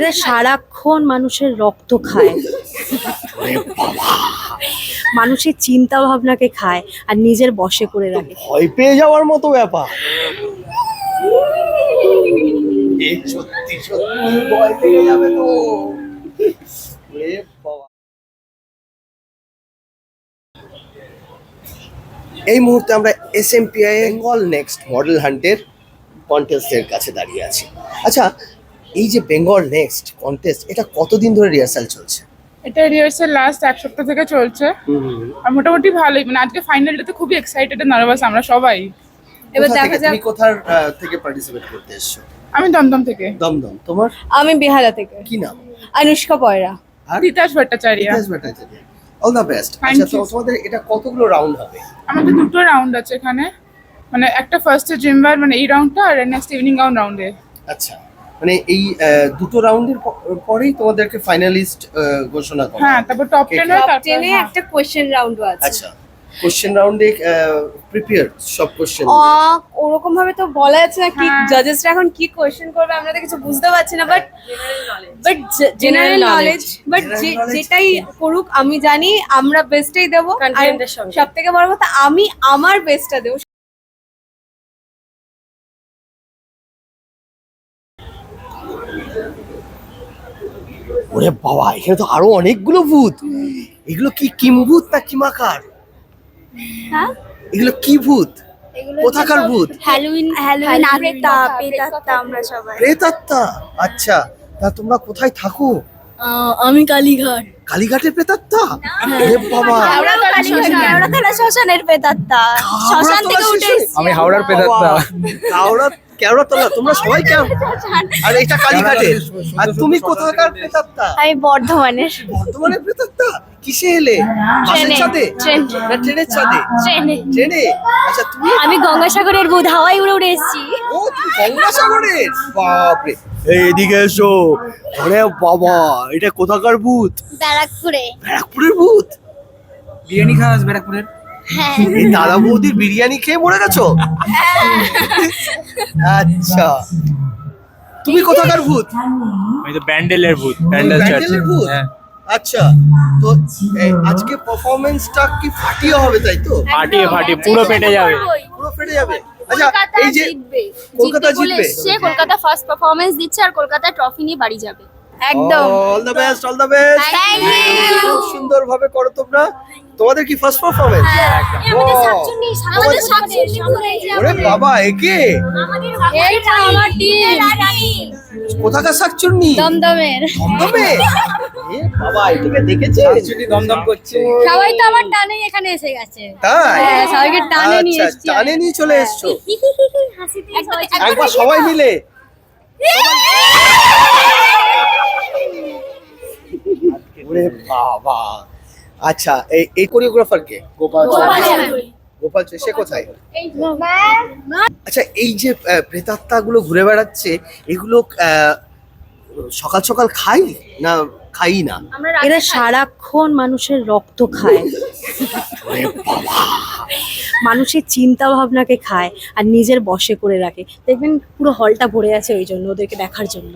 এরা সারাক্ষণ মানুষের রক্ত খায়। মানুষের চিন্তা ভাবনাকে খায় আর নিজের বশে করে রাখে। ভয় পেয়ে যাওয়ার মতো ব্যাপার। সত্যি সত্যি ভয় পেয়ে যাবে তো। এই মুহূর্তে আমরা S M P I Bengal next model হান্টের কন্টেস্টের কাছে দাঁড়িয়ে আছি। আচ্ছা এই যে বেঙ্গল নেক্সট কন্টেস্ট এটা কতদিন ধরে রিহার্সাল চলছে? এটা রিহার্সাল লাস্ট এক সপ্তাহ থেকে চলছে। আর মোটামুটি ভালোই। মানে আজকে ফাইনালটাতে খুবই এক্সাইটেড নার্ভাস আমরা সবাই। এবার দেখা যাক তুমি কোথার থেকে পার্টিসিপেট করতে এসছো? আমি দমদম থেকে। দমদম। তোমার? আমি বিহারা থেকে। কি নাম? অনুষ্কা পয়রা। আর? Titas Bhattacharya. All the best আচ্ছা তো তোমাদের এটা কতগুলো রাউন্ড হবে? আমাদের দুটো রাউন্ড আছে এখানে। মানে একটা ফার্স্টে জিমবার মানে এই রাউন্ডটা আর নেক্সট ইভিনিং রাউন্ড রাউন্ডে আচ্ছা। মানে এই আহ, দুটো রাউন্ডের পরেই তোমাদেরকে ফাইনালিস্ট ঘোষণা করা হ্যাঁ তারপর টপ কে টেন কে? হয় টপ তারপর টেনে হ্যাঁ। একটা কোশ্চেন রাউন্ডও আছে। আচ্ছা কোশ্চেন রাউন্ডে প্রিপেয়ার সব কোশ্চেন ওরকম ভাবে তো বলা যাচ্ছে না কি হ্যাঁ। জাজেসরা এখন কি কোশ্চেন করবে আমরা তো কিছু বুঝতে পারছি না but but general knowledge but যেটাই করুক আমি জানি আমরা বেস্টটাই দেবো। সব থেকে বড় কথা আমি আমার বেস্টটা দেবো। ওরে বাবা এখানে তো আরও অনেকগুলো ভূত। এগুলো কি কিমভূত না কিমাকার হ্যাঁ? এগুলো কি ভূত? কোথাকার ভূত? হ্যালোইন হ্যালোইন আত্মা পেতাত্তা আমরা সবাই। প্রেতাত্মা? আচ্ছা তা তোমরা কোথায় থাকো? আমি কালীঘাট। কালীঘাটে প্রেতাত্মা? ওরে বাবা। কেওড়াতলা শ্মশানের পেতাত্তা শ্মশান থেকে উঠে আমি হাওড়ার প্রেতাত্মা। হাওড়া কেওড়াতলা তোমরা সবাই কেমন আর এটা কালীঘাটে আর তুমি কোথাকার প্রেতাত্মা? আমি বর্ধমানের। বর্তমানে প্রেতাত্মা? কিসে এলে? বাসের ছাদে? না ট্রেনের ছাদে? ট্রেনে। ট্রেনে? আচ্ছা তুমি আমি গঙ্গাসাগরের বুধ হাওয়াই উড়ে উড়ে এসেছি। ও তুমি গঙ্গাসাগরের? বাপরে। এই এদিকে এসো। ওরে বাবা এটা কোথাকার ভূত? ব্যারাকপুরে। ব্যারাকপুরের ভূত? বিরিয়ানি খাওয়া ব্যারাকপুরের। এই দাদা বৌদির বিরিয়ানি খেয়ে মরে গেছো? আচ্ছা। তুমি কোথাকার ভূত? আমি তো ব্যান্ডেলের ভূত ব্যান্ডেল ব্যান্ডেলের ভূত। হ্যাঁ। আচ্ছা তো আজকে পারফরমেন্সটা কি ফাটিয়ে হবে তাই তো? ফাটিয়ে ফাটিয়ে পুরো পেটে যাবে। পুরো ফেটে যাবে। আচ্ছা এই যে কলকাতা জিতবে। সে কলকাতা ফার্স্ট পারফরমেন্স দিচ্ছে আর কলকাতা ট্রফি নিয়ে বাড়ি যাবে। একদম all the best all the best. খুব সুন্দর ভাবে করো তোমরা। তোমাদের কি ফার্স্ট সাতচুন্নি আমাদের সাতচুন্নি ওরে বাবা একে কোথাকার শাকচুন্নি দমদমের। দমদমে? এ বাবা এটাকে দেখেছে দমদম করছে। সবাই তো আমার টানেই এখানে এসে গেছে। তাই? হ্যাঁ, সবাইকে টানে নিয়ে আচ্ছা, টানে নিয়ে চলে এসছো। একবার সবাই মিলে। ওরে বাবা। আচ্ছা এই এই কোরিওগ্রাফার কে? গোপাল গোপাল সে কোথায়? আচ্ছা এই যে আহ, প্রেতাত্মাগুলো ঘুরে বেড়াচ্ছে এগুলো আহ, সকাল সকাল খাই না খাই না? এরা সারাক্ষণ মানুষের রক্ত খায়। ওরে বাবা! মানুষের চিন্তা ভাবনাকে খায় আর নিজের বশে করে রাখে। দেখবেন পুরো হলটা ভরে আছে ওই জন্য ওদেরকে দেখার জন্য।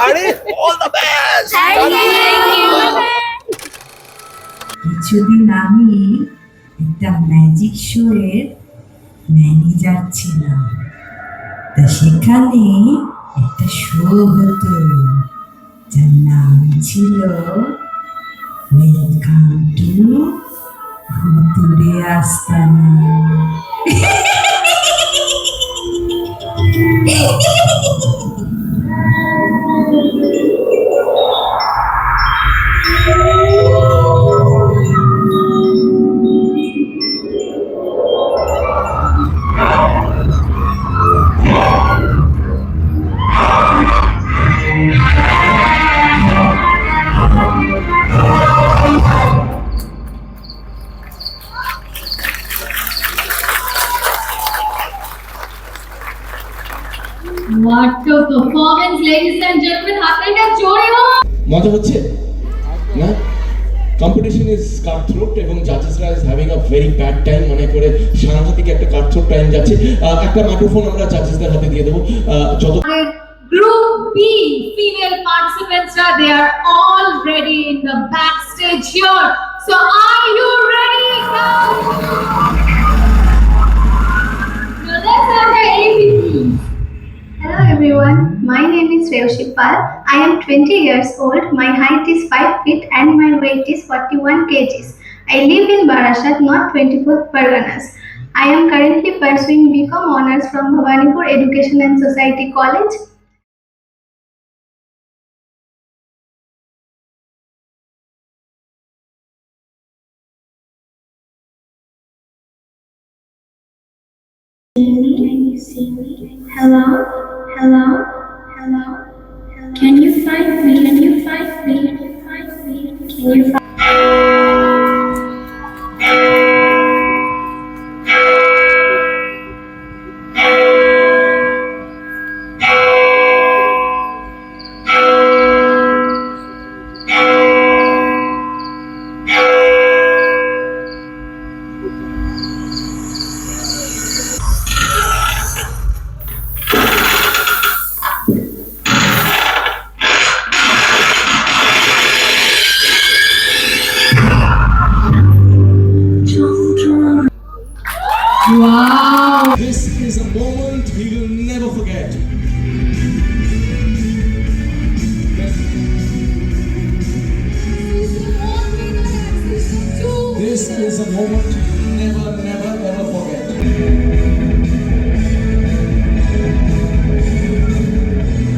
আরে অল দ্য বেস্ট কিছুদিন আমি একটা ম্যাজিক শো এর ম্যানেজার ছিলাম। তা সেখানে একটা শো হতো, যার নাম ছিল ওয়েলকাম টু ভুতুরে আস্তানা। What a performance, ladies and gentlemen. হাততালিটা জোরে হোক। মজা হচ্ছে না কম্পিটিশন ইজ কাটথ্রোট এবং জাজেসরা is having a very bad time মনে করে সাংঘাতিক একটা কাটথ্রোট টাইম যাচ্ছে একটা মাইক্রোফোন আমরা জাজেসদের হাতে দিয়ে দেবো যত group B female participants are they are all ready in the backstage here. So are you ready? Now, my name is Reushi. I am 20 years old, my height is 5 feet and my weight is 41 kgs. I live in Barashat, North 24th Parganas. I am currently pursuing BCom Honours from Bhavanipur Education and Society College. Can you see me? Hello? Hello? Can you find me? Can you find me? Can you find me? Can you find is a moment we will never forget. This is a moment will never, never, ever forget.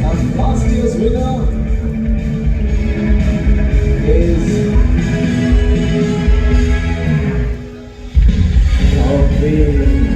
And last year's winner is. Okay.